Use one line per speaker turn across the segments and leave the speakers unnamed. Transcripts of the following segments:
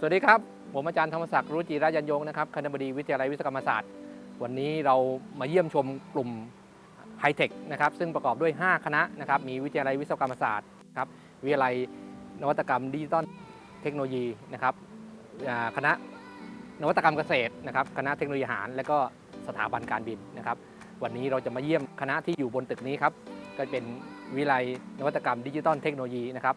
สวัสดีครับ ผมอาจารย์ธรรมศักดิ์รุจิรายันยงนะครับคณบดีวิทยาลัยวิศวกรรมศาสตร์ วันนี้เรามาเยี่ยมชมกลุ่มไฮเทคนะครับซึ่งประกอบด้วย 5 คณะนะครับมีวิทยาลัยวิศวกรรมศาสตร์ครับวิทยาลัยนวัตกรรมดิจิตอลเทคโนโลยีนะครับคณะนวัตกรรมเกษตรนะครับคณะเทคโนโลยีอาหาร และก็สถาบันการบินนะครับ วันนี้เราจะมาเยี่ยมคณะที่อยู่บนตึกนี้ครับก็เป็นวิทยาลัยนวัตกรรมดิจิตอลเทคโนโลยีนะครับ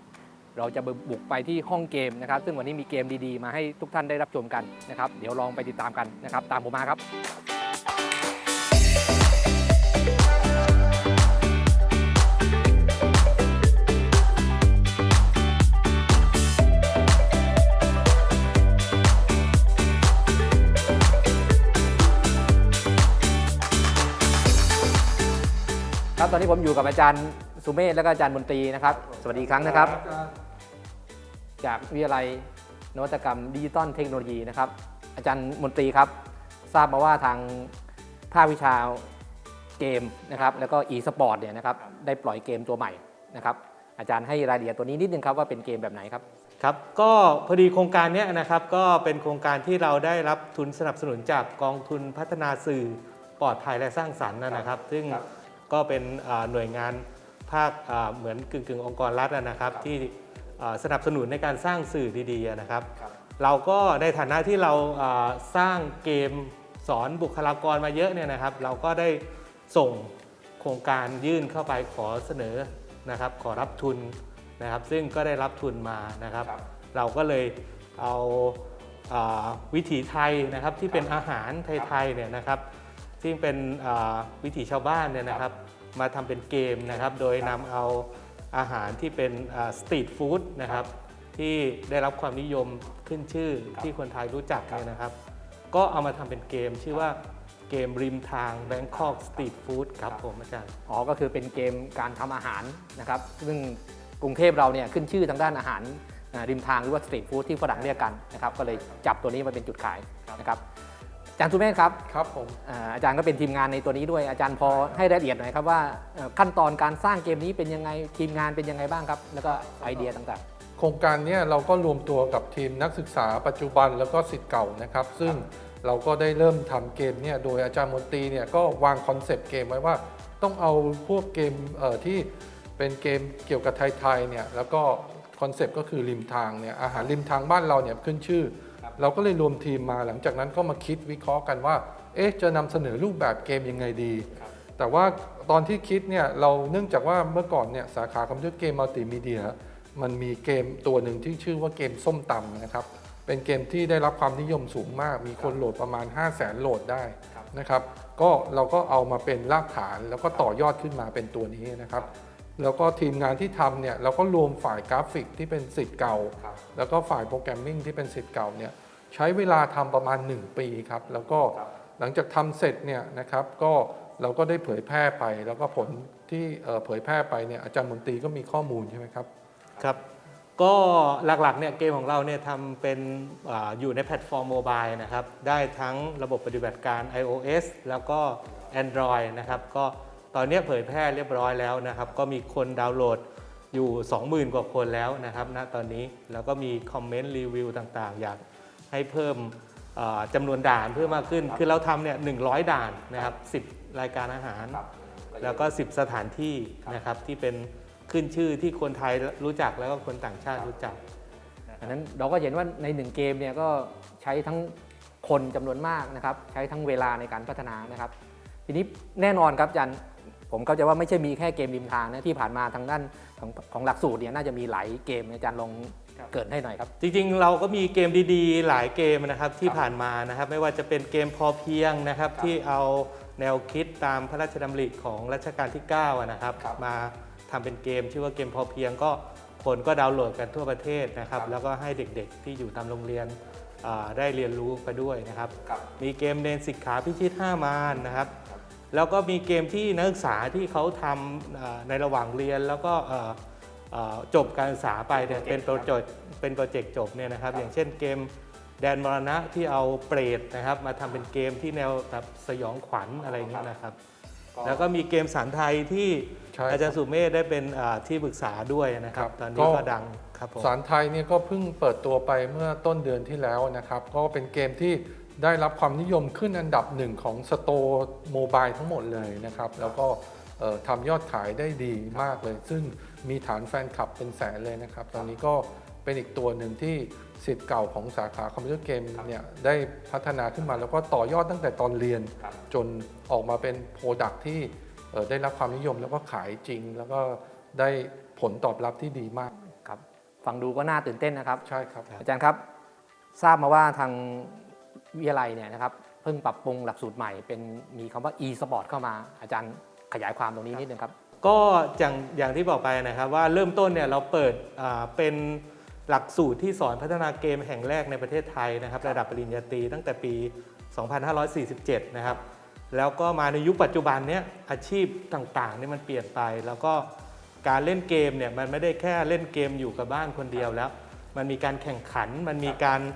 เราจะบุกไปที่ห้องเกมนะครับ ซึ่งวันนี้มีเกมดีๆ มาให้ทุกท่านได้รับชมกันนะครับ เดี๋ยวลองไปติดตามกันนะครับ ตามผมมาครับครับตอนนี้ผมอยู่กับอาจารย์สุเมธและก็อาจารย์มนตรีนะครับ สวัสดีอีกครั้งนะครับจา กวิทยาลัยนวัตกรรมดิจิตอลเทคโนโลยีนะครับ อาจารย์มนตรีครับ ทราบมาว่าทางภาควิชาเกมนะครับแล้วก็ e-sport เนี่ยนะครับได้ปล่อยเกมตัวใหม่นะครับอาจารย์ให้รายละเอียดตัวนี้นิดนึงครับว่าเป็นเกมแบบไหนครับ
ครับก็พอดีโครงการเนี้ยนะครับก็เป็นโครงการที่เราได้รับทุนสนับสนุนจากกองทุนพัฒนาสื่อปลอดภัยและสร้างสรรค์นะครับ ซึ่ง
ครับ
ก็เป็นอ่าหน่วยงานภาคอ่าเหมือนกึ่งกึ่งๆ องค์กรรัฐอะนะครับ ที่อ่า สนับสนุนในการสร้างสื่อดีๆอะนะครับ เราก็ในฐานะที่เราอ่าสร้างเกมสอนบุคลากรมาเยอะเนี่ยนะครับ เราก็ได้ส่งโครงการยื่นเข้าไปขอเสนอนะครับ ขอรับทุนนะครับ ซึ่งก็ได้รับทุนมานะครับ
ครับ
เราก็เลยเอาอาวิถีไทยนะครับที่เป็นอาหารไทยๆเนี่ยนะครับซึ่งเป็นอ่าวิถีชาวบ้านเนี่ยนะครับ มาทำเป็นเกมนะครับ โดยนำเอา อาหารที่เป็นสตรีทฟู้ดนะครับที่ได้รับความนิยมขึ้นชื่อที่คนไทยรู้จักเนี่ยนะครับ ก็เอามาทำเป็นเกมชื่อว่าเกมริมทาง Bangkok Street Food ครับผมอาจารย์
อ๋อ ก็คือเป็นเกมการทำอาหารนะครับ ซึ่งกรุงเทพเราเนี่ยขึ้นชื่อทางด้านอาหารอ่าริมทางหรือว่าสตรีทฟู้ดที่ฝรั่งเรียกกันนะครับ ก็เลยจับตัวนี้มาเป็นจุดขายนะครับอา จารย์สุเมธครับ
ครับผม
อ่าอาจารย์ก็เป็นทีมงานในตัวนี้ด้วยอาจารย์พอให้รายละเอียดหน่อยครับว่าเอ่อขั้นตอนการสร้างเกมนี้เป็นยังไงทีมงานเป็นยังไงบ้างครับ แล้วก็ไอเดียต่าง
โครงการเนี้เราก็รวมตัวกับทีมนักศึกษาปัจจุบันแล้วก็สิทธิ์เก่านะครับ ซึ่งเราก็ได้เริ่มทำเกมเนี่ยโดยอาจารย์มนตรีเนี่ยก็วางคอนเซปต์เกมไว้ว่า ต้องเอาพวกเกมเอ่อที่เป็นเกมเกี่ยวกับไทยๆเนี่ยแล้วก็ คอนเซปต์ก็คือริมทางเนี่ยอาหารริมทางบ้านเราเนี่ยขึ้นชื่อ เราก็เลยรวมทีมมาหลังจากนั้นก็มาคิดวิเคราะห์กันว่า เอ๊ะจะนำเสนอรูปแบบเกมยังไงดี แต่ว่าตอนที่คิดเนี่ยเราเนื่องจากว่าเมื่อก่อนเนี่ยสาขาคอมพิวเตอร์เกมมัลติมีเดียมันมีเกมตัวหนึ่งที่ชื่อว่าเกมส้มตำนะครับเป็นเกมที่ได้รับความนิยมสูงมาก มีคนโหลดประมาณ 5 0 0แสนโหลดได้นะครับ ก็เราก็เอามาเป็นรากฐานแล้วก็ต่อยอดขึ้นมาเป็นตัวนี้นะครับ แล้วก็ทีมงานที่ทำเนี่ยเราก็รวมฝ่ายกราฟิกที่เป็นสิทธิ์เก่า แล้วก็ฝ่ายโปรแกรมมิ่งที่เป็นสิทธิ์เก่าเนี่ยใช้เวลาทำประมาณ 1 ปีครับ แล้วก็หลังจากทำเสร็จเนี่ยนะครับก็เราก็ได้เผยแพร่ไป แล้วก็ผลที่เอ่อเผยแพร่ไปเนี่ยอาจารย์มนตรีก็มีข้อมูลใช่ไหมครับ
ครับ ก็หลักๆเนี่ยเกมของเราเนี่ยทำเป็นอาอยู่ในแพลตฟอร์มโมบายนะครับ ได้ทั้งระบบปฏิบัติการ iOS แล้วก็ Android นะครับก็ ตอนนี้เผยแพร่เรียบร้อยแล้วนะครับ ก็มีคนดาวน์โหลดอยู่ 20,000 กว่าคนแล้วนะครับณตอนนี้แล้วก็มีคอมเมนต์รีวิวต่างๆ อยากให้เพิ่มอ่าจำนวนด่านเพิ่มมากขึ้น คือเราทำเนี่ย100ด่านนะครับ 10 รายการอาหาร แล้วก็ 10 สถานที่นะครับที่เป็นขึ้นชื่อที่คนไทยรู้จักแล้วก็คนต่างชาติรู้จัก
ๆอันนั้นเราก็เห็นว่าในหนึ่งเกมเนี่ยก็ใช้ทั้งคนจำนวนมากนะครับ ใช้ทั้งเวลาในการพัฒนานะครับ ทีนี้แน่นอนครับอาจารย์ ผมเข้าใจว่าไม่ใช่มีแค่เกมริมทางนะที่ผ่านมาทางด้านของของหลักสูตรเนี่ยน่าจะมีหลายเกมอาจารย์ลองเกริดให้หน่อยครับ
จริงๆ เราก็มีเกมดีๆ หลายเกมนะครับที่ผ่านมานะครับ ไม่ว่าจะเป็นเกมพอเพียงนะครับที่เอาแนวคิดตามพระราชดำริของรัชกาลที่9อะนะครับ
ครับ
มาทำเป็นเกมชื่อว่าเกมพอเพียงก็คนก็ดาวน์โหลดกันทั่วประเทศนะครับ แล้วก็ให้เด็กๆที่อยู่ตามโรงเรียนอ่าได้เรียนรู้ไปด้วยนะครับมีเกมเนนสิกขาพิชิตห้ามานนะครับ แล้วก็มีเกมที่นักศึกษาที่เขาทำอ่าในระหว่างเรียนแล้วก็เอ่อเอ่อจบการศึกษาไปเนี่ยเป็นโปรเจกต์เป็นโปรเจกต์จบเนี่ยนะครับ อย่างเช่นเกมแดนมรณะที่เอาเปรตนะครับ มาทำเป็นเกมที่แนวแบบสยองขวัญอะไรอย่างเงี้ยนะครับ
ก็
แล้วก็มีเกมสารไทยที่
ใช่ครับ
อาจารย์สุเมธได้เป็นอ่าที่ปรึกษาด้วยนะครับ
ครับ
ตอนนี้
ก็
ก็ดังครับผม
สารไทยเนี่ยก็เพิ่งเปิดตัวไปเมื่อต้นเดือนที่แล้วนะครับ ก็เป็นเกมที่ ได้รับความนิยมขึ้นอันดับหนึ่งของสโตร์โมบายทั้งหมดเลยนะครับ แล้วก็เอ่อทำยอดขายได้ดีมากเลย ซึ่งมีฐานแฟนคลับเป็นแสนเลยนะครับ ตอนนี้ก็เป็นอีกตัวหนึ่งที่สิทธิ์เก่าของสาขาคอมพิวเตอร์เกมเนี่ยได้พัฒนาขึ้นมาแล้วก็ต่อยอดตั้งแต่ตอนเรียน จนออกมาเป็นโปรดักที่เอ่อได้รับความนิยมแล้วก็ขายจริง แล้วก็ได้ผลตอบรับที่ดีมาก
ครับฟังดูก็น่าตื่นเต้นนะครับ
ใช่ครับ
อาจารย์ครับ ทราบมาว่าทาง วิทยาลัยเนี่ยนะครับเพิ่งปรับปรุงหลักสูตรใหม่เป็นมีคำว่า e-sport เข้ามาอาจารย์ขยายความตรงนี้นิดนึงครับ
ก็อย่างอย่างที่บอกไปนะครับว่าเริ่มต้นเนี่ยเราเปิดเป็นหลักสูตรที่สอนพัฒนาเกมแห่งแรกในประเทศไทยนะครับระดับปริญญาตรีตั้งแต่ปี 2547 นะครับแล้วก็มาในยุคปัจจุบันเนี้ยอาชีพต่างๆเนี่ยมันเปลี่ยนไป แล้วก็การเล่นเกมเนี่ยมันไม่ได้แค่เล่นเกมอยู่กับบ้านคนเดียวแล้ว มันมีการแข่งขันมันมีการอ่า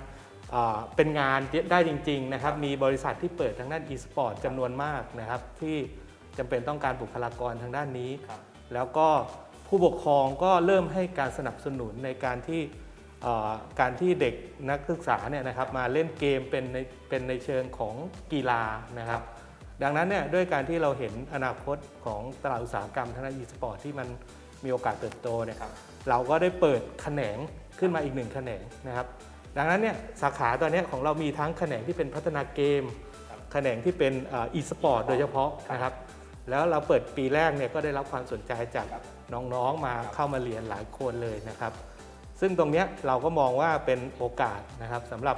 เป็นงานได้จริงๆนะครับมีบริษัทที่เปิดทางด้าน e-sport จำนวนมากนะครับ ที่จำเป็นต้องการบุคลากรทางด้านนี้ แล้วก็ผู้ปกครองก็เริ่มให้การสนับสนุนในการที่เอ่อการที่เด็กนักศึกษาเนี่ยนะครับมาเล่นเกมเป็นในเป็นในเชิงของกีฬานะครับ ดังนั้นเนี่ยด้วยการที่เราเห็นอนาคตของตลาดอุตสาหกรรมทางด้าน e-sport ที่มันมีโอกาสเติบโตเนี่ยเราก็ได้เปิดแขนงขึ้นมาอีกหนึ่งแขนงนะครับ ดังนั้นเนี่ยสาขาตอนเนี้ยของเรามีทั้งแขนงที่เป็นพัฒนาเกม แขนงที่เป็นเอ่อ e-sport โดยเฉพาะนะครับ แล้วเราเปิดปีแรกเนี่ยก็ได้รับความสนใจจากน้องๆมาเข้ามาเรียนหลายคนเลยนะครับ ซึ่งตรงเนี้ยเราก็มองว่าเป็นโอกาสนะครับสำหรับ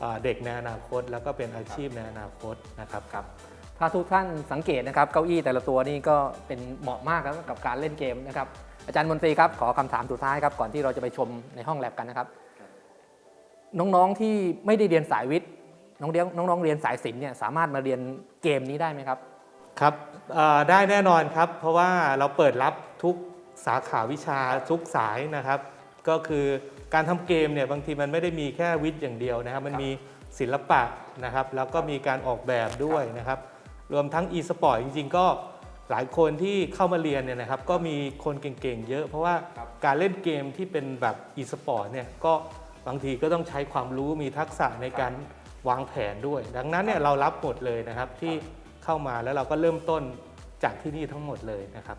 เอ่อเด็กในอนาคต แล้วก็เป็นอาชีพในอนาคตนะครับ
ครับถ้าทุกท่านสังเกตนะครับเก้าอี้แต่ละตัวนี่ก็เป็นเหมาะมากครับกับการเล่นเกมนะครับอาจารย์มนตรีครับขอคำถามสุดท้ายครับก่อนที่เราจะไปชมในห้องแลบกันนะครับ น้องๆที่ไม่ได้เรียนสายวิทย์น้องเรียนน้องๆเรียนสายศิลป์เนี่ยสามารถมาเรียนเกมนี้ได้ไหมครับ
ครับเอ่อได้แน่นอนครับ เพราะว่าเราเปิดรับทุกสาขาวิชาทุกสายนะครับ ก็คือการทำเกมเนี่ยบางทีมันไม่ได้มีแค่วิทย์อย่างเดียวนะครับ มันมีศิลปะนะครับ แล้วก็มีการออกแบบด้วยนะครับ รวมทั้ง e-sport จริง ๆ ก็หลายคนที่เข้ามาเรียนเนี่ยนะครับ ก็มีคนเก่งๆ เยอะ เพราะว่าการเล่นเกมที่เป็นแบบ e-sport เนี่ยก็ บางทีก็ต้องใช้ความรู้มีทักษะในการวางแผนด้วย ดังนั้นเนี่ยเรารับหมดเลยนะครับที่เข้ามาแล้วเราก็เริ่มต้นจากที่นี่ทั้งหมดเลยนะครับ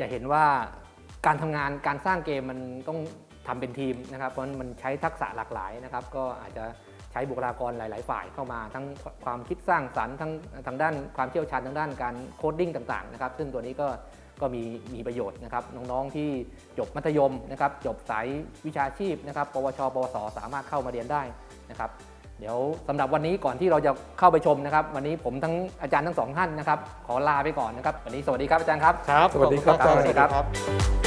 จะเห็นว่าการทำงานการสร้างเกมมันต้องทำเป็นทีมนะครับ เพราะฉะนั้นมันใช้ทักษะหลากหลายนะครับ ก็อาจจะใช้บุคลากรหลาย ๆ ฝ่ายเข้ามาทั้งความคิดสร้างสรรค์ทั้งทางด้านความเชี่ยวชาญทางด้านการโคดดิ้งต่าง ๆ นะครับ ซึ่งตัวนี้ก็ ก็มีมีประโยชน์นะครับน้องๆที่จบมัธยมนะครับจบสายวิชาชีพนะครับปวช ปวส สามารถเข้ามาเรียนได้นะครับเดี๋ยวสำหรับวันนี้ก่อนที่เราจะเข้าไปชมนะครับ วันนี้ผมทั้งอาจารย์ทั้งสองท่านนะครับ ขอลาไปก่อนนะครับ วันนี้สวัสดีครับอาจารย์ครับ
ครับ
สวัสดีครับ
ขอณ
สวัสดีครับ
ครับ